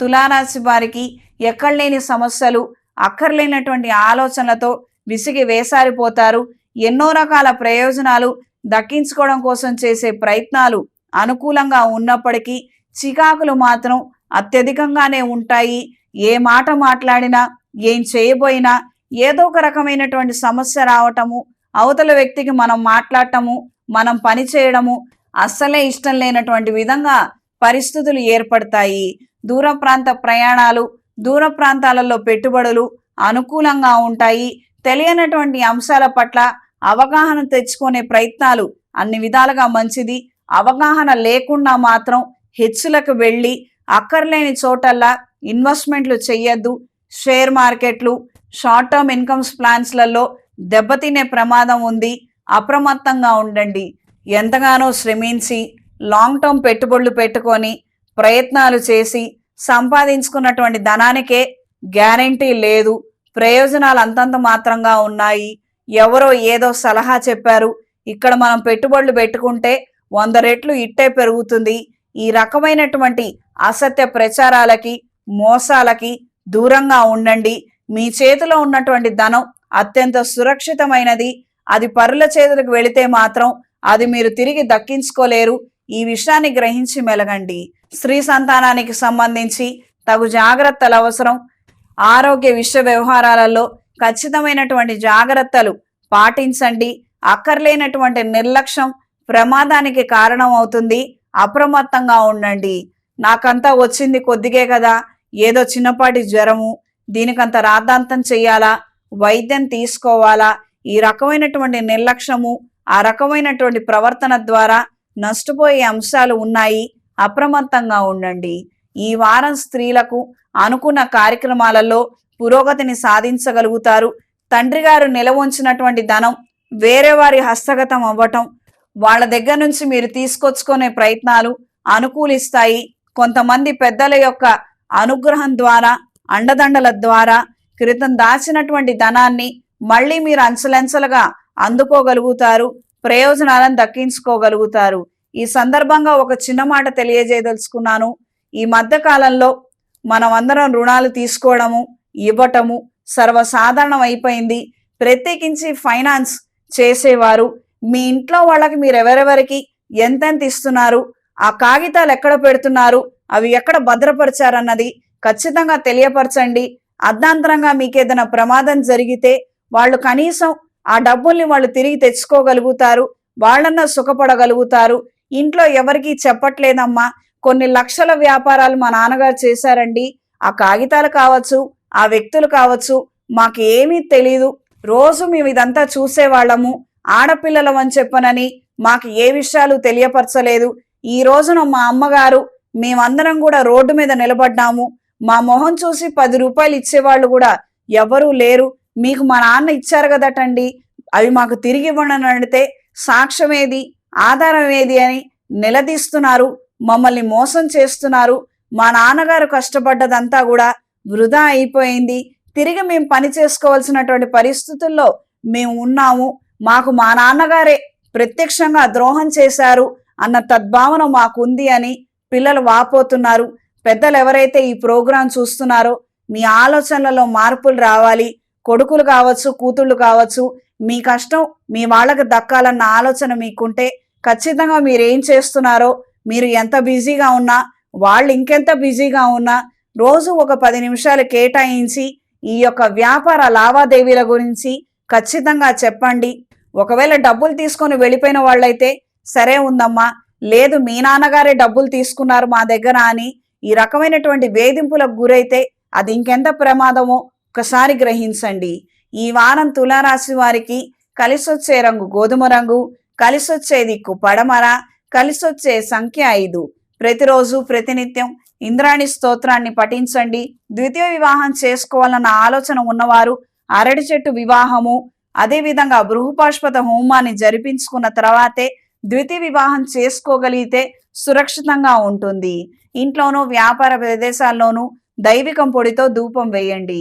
తులారాశి వారికి ఎక్కడలేని సమస్యలు అక్కర్లేనటువంటి ఆలోచనలతో విసిగి వేసారిపోతారు. ఎన్నో రకాల ప్రయోజనాలు దక్కించుకోవడం కోసం చేసే ప్రయత్నాలు అనుకూలంగా ఉన్నప్పటికీ చికాకులు మాత్రం అత్యధికంగానే ఉంటాయి. ఏ మాట మాట్లాడినా ఏం చేయబోయినా ఏదో ఒక రకమైనటువంటి సమస్య రావటము అవతల వ్యక్తికి మనం మాట్లాడటము మనం పని చేయడము అస్సలే ఇష్టం లేనటువంటి విధంగా పరిస్థితులు ఏర్పడతాయి. దూర ప్రాంత ప్రయాణాలు దూర ప్రాంతాలలో పెట్టుబడులు అనుకూలంగా ఉంటాయి. తెలియనటువంటి అంశాల పట్ల అవగాహన తెచ్చుకునే ప్రయత్నాలు అన్ని విధాలుగా మంచిది. అవగాహన లేకుండా మాత్రం హెచ్చులకు వెళ్ళి అక్కర్లేని చోటల్లా ఇన్వెస్ట్మెంట్లు చేయొద్దు షేర్ మార్కెట్లు షార్ట్ టర్మ్ ఇన్కమ్స్ ప్లాన్స్లలో దెబ్బతినే ప్రమాదం ఉంది. అప్రమత్తంగా ఉండండి. ఎంతగానో శ్రమించి లాంగ్ టర్మ్ పెట్టుబడులు పెట్టుకొని ప్రయత్నాలు చేసి సంపాదించుకున్నటువంటి ధనానికే గ్యారంటీ లేదు. ప్రయోజనాలు అంతంత మాత్రంగా ఉన్నాయి. ఎవరో ఏదో సలహా చెప్పారు. ఇక్కడ మనం పెట్టుబడులు పెట్టుకుంటే వంద రెట్లు ఇట్టే పెరుగుతుంది. ఈ రకమైనటువంటి అసత్య ప్రచారాలకి మోసాలకి దూరంగా ఉండండి. మీ చేతిలో ఉన్నటువంటి ధనం అత్యంత సురక్షితమైనది. అది పరుల చేతులకు వెళితే మాత్రం అది మీరు తిరిగి దక్కించుకోలేరు. ఈ విషయాన్ని గ్రహించి మెలగండి. స్త్రీ సంతానానికి సంబంధించి తగు జాగ్రత్తలు అవసరం. ఆరోగ్య విషయ వ్యవహారాలలో ఖచ్చితమైనటువంటి జాగ్రత్తలు పాటించండి. అక్కర్లేనటువంటి నిర్లక్ష్యం ప్రమాదానికి కారణం అవుతుంది. అప్రమత్తంగా ఉండండి. నాకంతా వచ్చింది కొద్దిగే కదా. ఏదో చిన్నపాటి జ్వరము. దీనికంత రాద్ధాంతం చెయ్యాలా? వైద్యం తీసుకోవాలా? ఈ రకమైనటువంటి నిర్లక్ష్యము ఆ రకమైనటువంటి ప్రవర్తన ద్వారా నష్టపోయే అంశాలు ఉన్నాయి. అప్రమత్తంగా ఉండండి. ఈ వారం స్త్రీలకు అనుకున్న కార్యక్రమాలలో పురోగతిని సాధించగలుగుతారు. తండ్రి గారు నిలవంచినటువంటి ధనం వేరే వారి హస్తగతం అవ్వటం వాళ్ళ దగ్గర నుంచి మీరు తీసుకొచ్చుకునే ప్రయత్నాలు అనుకూలిస్తాయి. కొంతమంది పెద్దల యొక్క అనుగ్రహం ద్వారా అండదండల ద్వారా క్రితం దాచినటువంటి ధనాన్ని మళ్ళీ మీరు అంచలంచలుగా అందుకోగలుగుతారు. ప్రయోజనాలను దక్కించుకోగలుగుతారు. ఈ సందర్భంగా ఒక చిన్న మాట తెలియజేయదలుచుకున్నాను. ఈ మధ్య కాలంలో మనం అందరం రుణాలు తీసుకోవడము ఇవ్వటము సర్వసాధారణం అయిపోయింది. ప్రత్యేకించి ఫైనాన్స్ చేసేవారు. మీ ఇంట్లో వాళ్ళకి మీరు ఎవరెవరికి ఎంతెంత ఇస్తున్నారు? ఆ కాగితాలు ఎక్కడ పెడుతున్నారు? అవి ఎక్కడ భద్రపరిచారన్నది ఖచ్చితంగా తెలియపరచండి. అర్ధాంతరంగా మీకు ఏదైనా ప్రమాదం జరిగితే వాళ్ళు కనీసం ఆ డబ్బుల్ని వాళ్ళు తిరిగి తెచ్చుకోగలుగుతారు. వాళ్ళన్నా సుఖపడగలుగుతారు. ఇంట్లో ఎవరికీ చెప్పట్లేదమ్మా. కొన్ని లక్షల వ్యాపారాలు మా నాన్నగారు చేశారండి. ఆ కాగితాలు కావచ్చు ఆ వ్యక్తులు కావచ్చు మాకు ఏమీ తెలీదు. రోజు మేము ఇదంతా చూసేవాళ్ళము. ఆడపిల్లలం అని చెప్పనని మాకు ఏ విషయాలు తెలియపరచలేదు. ఈ రోజున మా అమ్మగారు మేమందరం కూడా రోడ్డు మీద నిలబడ్డాము. మా మొహం చూసి పది రూపాయలు ఇచ్చేవాళ్ళు కూడా ఎవరూ లేరు. మీకు మా నాన్న ఇచ్చారు కదటండి. అవి మాకు తిరిగి ఇవ్వండి అని అడిగితే ఆధారం ఏది అని నిలదీస్తున్నారు మమ్మల్ని మోసం చేస్తున్నారు. మా నాన్నగారు కష్టపడ్డదంతా కూడా వృధా అయిపోయింది. తిరిగి మేము పని చేసుకోవాల్సినటువంటి పరిస్థితుల్లో మేము ఉన్నాము. మాకు మా నాన్నగారే ప్రత్యక్షంగా ద్రోహం చేశారు అన్న తద్భావన మాకుంది అని పిల్లలు వాపోతున్నారు. పెద్దలు ఎవరైతే ఈ ప్రోగ్రాం చూస్తున్నారో మీ ఆలోచనలలో మార్పులు రావాలి. కొడుకులు కావచ్చు కూతుళ్ళు కావచ్చు మీ కష్టం మీ వాళ్ళకి దక్కాలన్న ఆలోచన మీకుంటే ఖచ్చితంగా మీరు ఏం చేస్తున్నారో మీరు ఎంత బిజీగా ఉన్నా వాళ్ళు ఇంకెంత బిజీగా ఉన్నా రోజు ఒక పది నిమిషాలు కేటాయించి ఈ యొక్క వ్యాపార లావాదేవీల గురించి ఖచ్చితంగా చెప్పండి. ఒకవేళ డబ్బులు తీసుకొని వెళ్ళిపోయిన వాళ్ళైతే సరే ఉందమ్మా లేదు మీ నాన్నగారే డబ్బులు తీసుకున్నారు మా దగ్గర అని ఈ రకమైనటువంటి వేధింపులకు గురైతే అది ఇంకెంత ప్రమాదమో ఒకసారి గ్రహించండి. ఈ వారం తులారాశి వారికి కలిసొచ్చే రంగు గోధుమ రంగు కలిసొచ్చే దిక్కు పడమర కలిసొచ్చే సంఖ్య ఐదు. ప్రతిరోజు ప్రతినిత్యం ఇంద్రాణి స్తోత్రాన్ని పఠించండి. ద్వితీయ వివాహం చేసుకోవాలన్న ఆలోచన ఉన్నవారు అరటి చెట్టు వివాహము అదేవిధంగా బృహపాష్పత హోమాన్ని జరిపించుకున్న తర్వాతే ద్వితీయ వివాహం చేసుకోగలిగితే సురక్షితంగా ఉంటుంది. ఇంట్లోనూ వ్యాపార ప్రదేశాల్లోనూ దైవికం పొడితో ధూపం వేయండి.